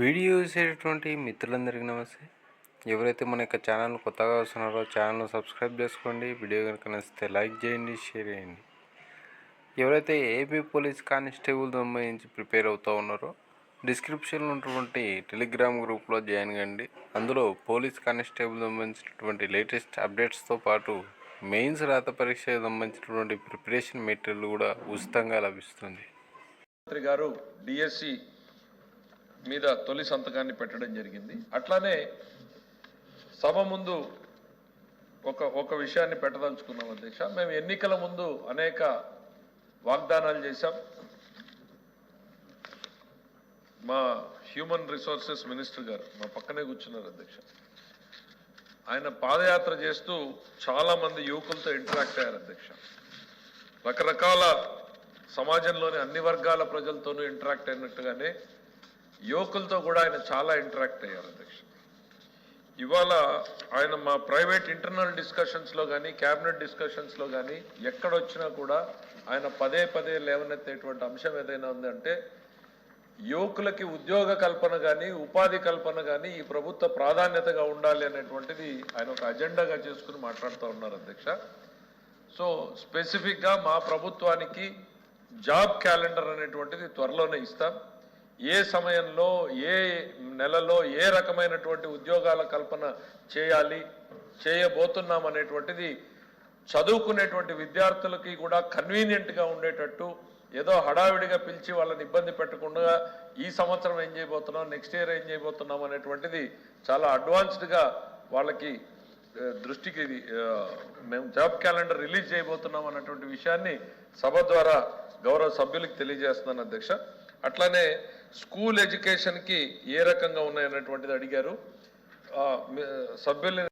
Video చూసేటటువంటి మిత్రులందరికీ నమస్తే. ఎవరైతే మన యొక్క ఛానల్ కొత్తగా వస్తున్నారో ఛానల్ను సబ్స్క్రైబ్ చేసుకోండి. వీడియో కనుక నచ్చితే లైక్ చేయండి షేర్ చేయండి. ఎవరైతే ఏపీ పోలీస్ కానిస్టేబుల్ సంబంధించి ప్రిపేర్ అవుతూ ఉన్నారో డిస్క్రిప్షన్లో ఉన్నటువంటి టెలిగ్రామ్ గ్రూప్లో జాయిన్ కండి. అందులో పోలీస్ కానిస్టేబుల్ సంబంధించినటువంటి లేటెస్ట్ అప్డేట్స్తో పాటు మెయిన్స్ రాత పరీక్షకు సంబంధించినటువంటి ప్రిపరేషన్ మెటీరియల్ కూడా ఉచితంగా లభిస్తుంది. గారు డిఎస్సి మీద తొలి సంతకాన్ని పెట్టడం జరిగింది. అట్లానే సభ ముందు ఒక ఒక విషయాన్ని పెట్టదలుచుకున్నాం అధ్యక్ష. మేము ఎన్నికల ముందు అనేక వాగ్దానాలు చేశాం. మా హ్యూమన్ రిసోర్సెస్ మినిస్టర్ గారు మా పక్కనే కూర్చున్నారు అధ్యక్ష. ఆయన పాదయాత్ర చేస్తూ చాలా మంది యువకులతో ఇంటరాక్ట్ అయ్యారు అధ్యక్ష. రకరకాల సమాజంలోని అన్ని వర్గాల ప్రజలతోనూ ఇంటరాక్ట్ అయినట్టుగానే యువకులతో కూడా ఆయన చాలా ఇంటరాక్ట్ అయ్యారు అధ్యక్ష. ఇవాళ ఆయన మా ప్రైవేట్ ఇంటర్నల్ డిస్కషన్స్లో కానీ క్యాబినెట్ డిస్కషన్స్లో కానీ ఎక్కడొచ్చినా కూడా ఆయన పదే పదే లేవనెత్తేటువంటి అంశం ఏదైనా ఉందంటే యువకులకి ఉద్యోగ కల్పన కానీ ఉపాధి కల్పన కానీ ఈ ప్రభుత్వ ప్రాధాన్యతగా ఉండాలి అనేటువంటిది ఆయన ఒక అజెండాగా చేసుకుని మాట్లాడుతూ ఉన్నారు అధ్యక్ష. సో స్పెసిఫిక్గా మా ప్రభుత్వానికి జాబ్ క్యాలెండర్ అనేటువంటిది త్వరలోనే ఇస్తాం. ఏ సమయంలో ఏ నెలలో ఏ రకమైనటువంటి ఉద్యోగాల కల్పన చేయాలి చేయబోతున్నాం అనేటువంటిది చదువుకునేటువంటి విద్యార్థులకి కూడా కన్వీనియంట్గా ఉండేటట్టు ఏదో హడావిడిగా పిలిచి వాళ్ళని ఇబ్బంది పెట్టకుండా ఈ సంవత్సరం ఏం చేయబోతున్నాం నెక్స్ట్ ఇయర్ ఏం చేయబోతున్నాం అనేటువంటిది చాలా అడ్వాన్స్డ్గా వాళ్ళకి దృష్టికి ఇది, మేము జాబ్ క్యాలెండర్ రిలీజ్ చేయబోతున్నాం అన్నటువంటి విషయాన్ని సభ ద్వారా గౌరవ సభ్యులకు తెలియజేస్తున్నాను అధ్యక్ష. అట్లానే స్కూల్ ఎడ్యుకేషన్కి ఏ రకంగా ఉన్నాయన్నటువంటిది అడిగారు. ఆ, సభ్యుల్ని